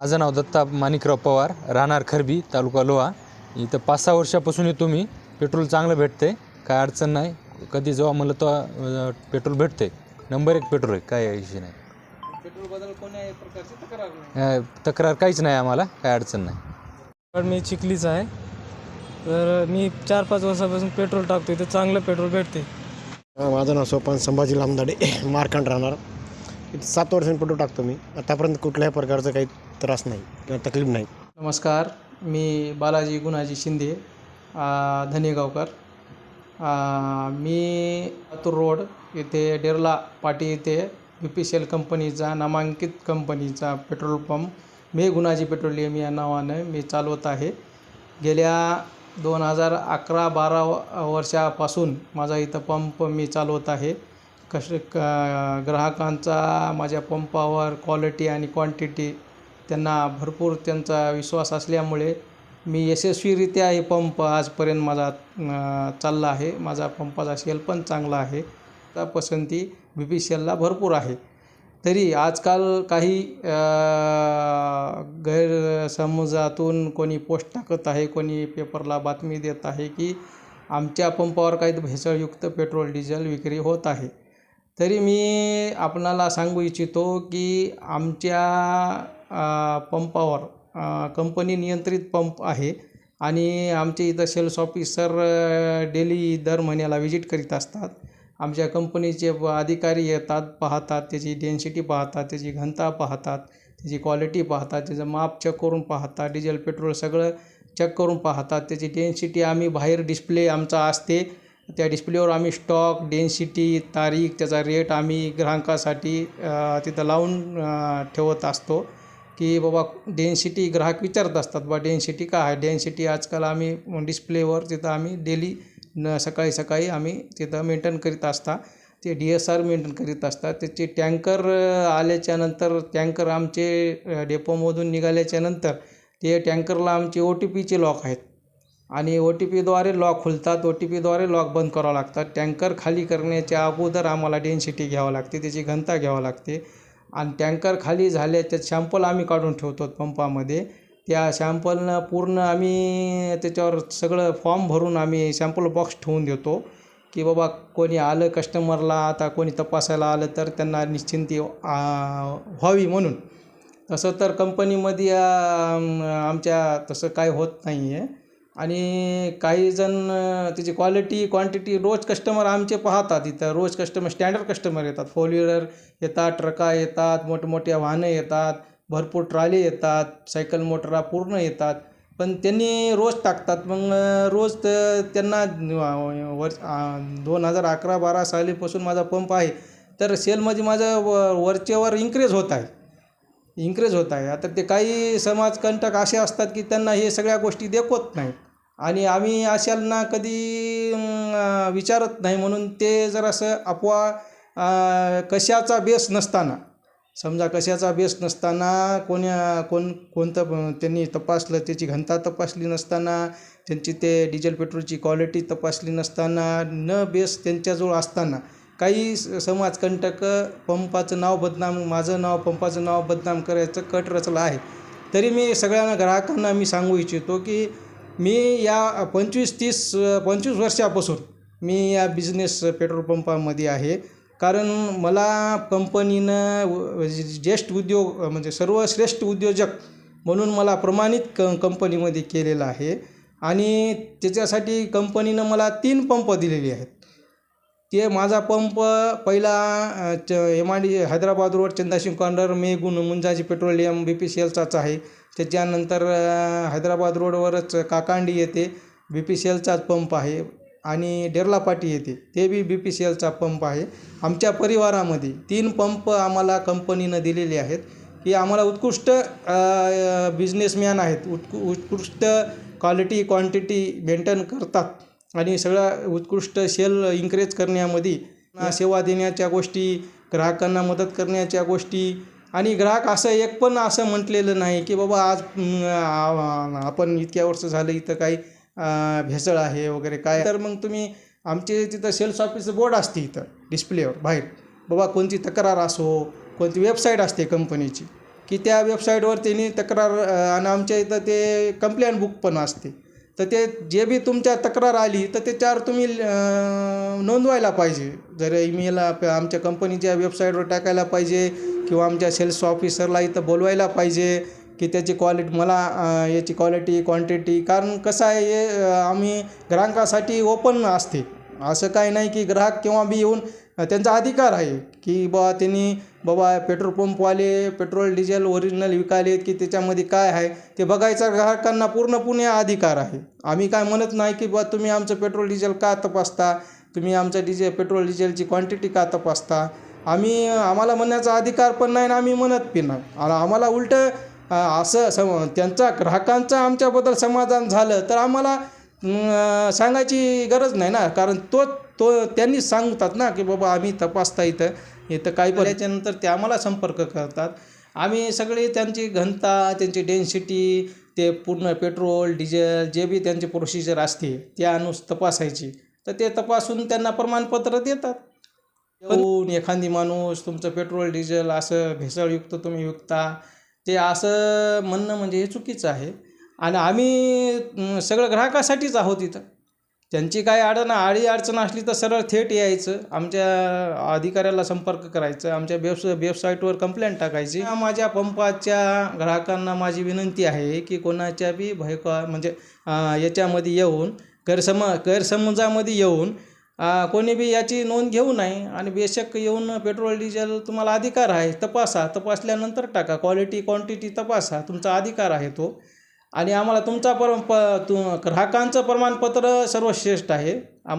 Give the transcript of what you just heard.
माझं नाव दत्ता माणिकराव पवार राहणार खरबी तालुका लोहा. इथं पाच सहा वर्षापासून येतो मी. पेट्रोल चांगलं भेटते काय अडचण नाही. कधी जेव्हा मला तो अं, पेट्रोल भेटते नंबर एक पेट्रोल आहे. काय विषय नाही. पेट्रोलबद्दल कोणत्याही प्रकारची तक्रार नाही? तक्रार काहीच नाही आम्हाला. काय अडचण नाही. तर मी चिखलीचा आहे. तर मी चार पाच वर्षापासून पेट्रोल टाकतो इथं चांगलं पेट्रोल भेटते हा, माझं नाव सोपान संभाजी लामदाडे. मार्कंड राहणार. इथं सात वर्षांनी फोटो टाकतो मी. आतापर्यंत कुठल्याही प्रकारचा काही त्रास नाही किंवा तकलीफ नाही. नमस्कार मी बालाजी गुणाजी शिंदे धनेगावकर. मी अतूर रोड येथे डेरला पाटी येथे बी पी सी एल कंपनीचा नामांकित कंपनीचा पेट्रोल पंप मे गुणाजी पेट्रोलियम या नावानं मी चालवत आहे. गेल्या दोन हजार अकरा बारा वर्षापासून माझा इथं पंप मी चालवत आहे. कश क ग्राहकांचा माझ्या पंपावर क्वालिटी आणि क्वांटिटी त्यांना भरपूर त्यांचा विश्वास असल्यामुळे मी यशस्वीरित्या हे पंप आजपर्यंत माझा चालला आहे. माझा पंपाचा सेल पण चांगला आहे. त्या पसंती बी पी सी एलला भरपूर आहे. तरी आजकाल काही गैरसमजातून कोणी पोस्ट टाकत आहे कोणी पेपरला बातमी देत आहे की आमच्या पंपावर काही भेसळयुक्त पेट्रोल डिझेल विक्री होत आहे. तरी मी आपणाला सांगू इच्छितो की आमच्या पंपावर कंपनी नियंत्रित पंप आहे. आणि आमच्या इथं सेल्स ऑफिसर डेली दर महिन्याला व्हिजिट करीत असतात. आमच्या कंपनीचे अधिकारी येतात पाहतात त्याची डेन्सिटी पाहतात त्याची घनता पाहतात त्याची क्वालिटी पाहतात त्याचं माप चेक करून पाहतात डिझेल पेट्रोल सगळं चेक करून पाहतात. त्याची डेन्सिटी आम्ही बाहेर डिस्प्ले आमचा असते. त्या डिस्प्लेवर आम्ही स्टॉक डेन्सिटी तारीख त्याचा रेट आम्ही ग्राहकासाठी तिथं लावून ठेवत असतो. की बाबा डेन्सिटी ग्राहक विचारत असतात बा डेन्सिटी काय आहे? डेन्सिटी आजकाल आम्ही डिस्प्लेवर तिथं आम्ही डेली न सकाळी सकाळी आम्ही तिथं मेंटेन करीत असता ते डी एस आर मेंटेन करीत असतात त्याचे टँकर आल्याच्यानंतर टँकर आमचे डेपोमधून निघाल्याच्यानंतर ते टँकरला आमचे ओ टी पीचे लॉक आहेत. आणि ओ टी पीद्वारे लॉक खुलतात ओ टी पीद्वारे लॉक बंद करावं लागतात टँकर खाली करण्याच्या अगोदर आम्हाला डेन्सिटी घ्यावं लागते त्याची घनता घ्यावं लागते. आणि टँकर खाली झाले त्यात शॅम्पल आम्ही काढून ठेवतो पंपामध्ये. त्या शॅम्पलनं पूर्ण आम्ही त्याच्यावर सगळं फॉर्म भरून आम्ही शॅम्पल बॉक्स ठेवून देतो की बाबा कोणी आलं कस्टमरला आता कोणी तपासायला आलं तर त्यांना निश्चिंती व्हावी म्हणून. तसं तर कंपनीमध्ये आमच्या तसं काय होत नाही आहे आणि काही जण त्याची क्वालिटी क्वांटिटी रोज कस्टमर आमचे पाहतात इथं. रोज कस्टमर स्टँडर्ड कस्टमर येतात. फोर व्हीलर येतात ट्रका येतात मोठमोठ्या वाहनं येतात भरपूर ट्रॉली येतात सायकल मोटरा पूर्ण येतात. पण त्यांनी रोज टाकतात. मग रोज तर त्यांना वर्ष वर दोन हजार अकरा बारा सालीपासून माझा पंप आहे. तर सेलमध्ये माझं व वरचेवर इन्क्रीज होत आहे. इन्क्रीज होत आहे. आता ते काही समाजकंटक असे असतात की त्यांना हे सगळ्या गोष्टी देखवत नाही आणि आम्ही अशांना कधी विचारत नाही. म्हणून ते जरासं अफवा कशाचा बेस नसताना समजा कशाचा बेस नसताना कोण्या कोण कोणतं त्यांनी तपासलं त्याची घनता तपासली नसताना त्यांची ते डिझेल पेट्रोलची क्वालिटी तपासली नसताना न बेस त्यांच्याजवळ असताना काही स- समाजकंटक पंपाचं नाव बदनाम माझं नाव पंपाचं नाव बदनाम करायचं कट रचलं आहे. तरी मी सगळ्यांना ग्राहकांना मी सांगू इच्छितो की मी या पंचवीस तीस पंचवीस वर्षापासून मी या बिझनेस पेट्रोल पंपामध्ये आहे. कारण मला कंपनीनं ज्येष्ठ उद्योग म्हणजे सर्वश्रेष्ठ उद्योजक म्हणून मला प्रमाणित क कंपनीमध्ये केलेलं आहे. आणि त्याच्यासाठी कंपनीनं मला तीन पंप दिलेले आहेत. ते माझा पंप पहिला च M I D e, Hyderabad road Chandashing corner मेगुन Munjaji petroleum B P C एलचाच आहे. त्याच्यानंतर हैदराबाद रोडवरच काकांडी येते बी पी सी एलचाच पंप आहे आणि डेरलापाटी येते ते बी बी पी सी एलचा पंप आहे. आमच्या परिवारामध्ये तीन पंप आम्हाला कंपनीनं दिलेले आहेत की आम्हाला उत्कृष्ट बिझनेसमॅन आहेत उत्कु उत्कृष्ट क्वालिटी क्वांटिटी मेंटेन करतात आणि सगळ्या उत्कृष्ट सेल इन्क्रेज करण्यामध्ये सेवा देण्याच्या गोष्टी ग्राहकांना मदत करण्याच्या गोष्टी आणि ग्राहक असं एक पण असं म्हटलेलं नाही की बाबा आज आपण इतक्या वर्ष झालं इथं काही भेसळ आहे वगैरे काय. तर मग तुम्ही आमचे तिथं सेल्स ऑफिसचं बोर्ड असते इथं डिस्प्लेवर बाहेर. बाबा कोणती तक्रार असो कोणती वेबसाईट असते कंपनीची की त्या वेबसाईटवर त्यांनी तक्रार आणि आमच्या इथं ते कंप्लेंट बुक पण असते. तर ते जे बी तुमच्या तक्रार आली तर त्याच्यावर तुम्ही नोंदवायला पाहिजे. जर ईमेल आमच्या कंपनीच्या वेबसाईटवर टाकायला पाहिजे किंवा आमच्या सेल्स ऑफिसरला इथं बोलवायला पाहिजे की त्याची क्वालिटी मला याची क्वालिटी क्वांटिटी कारण कसं आहे हे आम्ही ग्राहकासाठी ओपन असते. असं काही नाही की ग्राहक केव्हा बी येऊन त्यांचा अधिकार आहे की बा त्यांनी बाबा पेट्रोल पंपवाले पेट्रोल डिझेल ओरिजिनल आहेत की त्याच्यामध्ये काय आहे ते बघायचा ग्राहकांना पूर्णपणे अधिकार आहे. आम्ही काय म्हणत नाही की बा तुम्ही आमचं पेट्रोल डिझेल का तपासता? तुम्ही आमचं डिझेल पेट्रोल डिझेलची क्वांटिटी का तपासता? आम्ही आम्हाला म्हणण्याचा अधिकार पण नाही आणि आम्ही म्हणत पण नाही. आणि आम्हाला उलटं असं सम त्यांचा ग्राहकांचा आमच्याबद्दल समाधान झालं तर आम्हाला सांगायची गरज नाही ना. कारण तोच तो त्यांनी सांगतात ना की बाबा आम्ही तपासता इथं. इथं काही पण. त्याच्यानंतर ते आम्हाला संपर्क करतात. आम्ही सगळे त्यांची घनता त्यांची डेन्सिटी ते पूर्ण पेट्रोल डिझेल जे बी त्यांची प्रोसिजर असते त्यानुस तपासायची. तर ते तपासून त्यांना प्रमाणपत्र देतात. येऊन एखादी माणूस तुमचं पेट्रोल डिझेल असं भेसळयुक्त तुम्ही विकता ते असं म्हणणं म्हणजे हे चुकीचं आहे. आणि आम्ही सगळं ग्राहकासाठीच आहोत इथं. त्यांची काय अडचण आळी अडचण असली तर सरळ थेट यायचं. आमच्या अधिकाऱ्याला संपर्क करायचं. आमच्या वेबस वेबसाईटवर कंप्लेंट टाकायची. माझ्या पंपाच्या ग्राहकांना माझी विनंती आहे की कोणाच्या बी भयका म्हणजे याच्यामध्ये येऊन गैरसम गैरसमजामध्ये येऊन कोणी बी याची नोंद घेऊ नये आणि बेशक येऊन पेट्रोल डिझेल तुम्हाला अधिकार आहे तपासा. तपासल्यानंतर टाका. क्वालिटी क्वांटिटी तपासा. तुमचा अधिकार आहे तो. आणि आम्हाला तुमचा पर प तु ग्राहकांचं प्रमाणपत्र सर्वश्रेष्ठ आहे. आम्हाला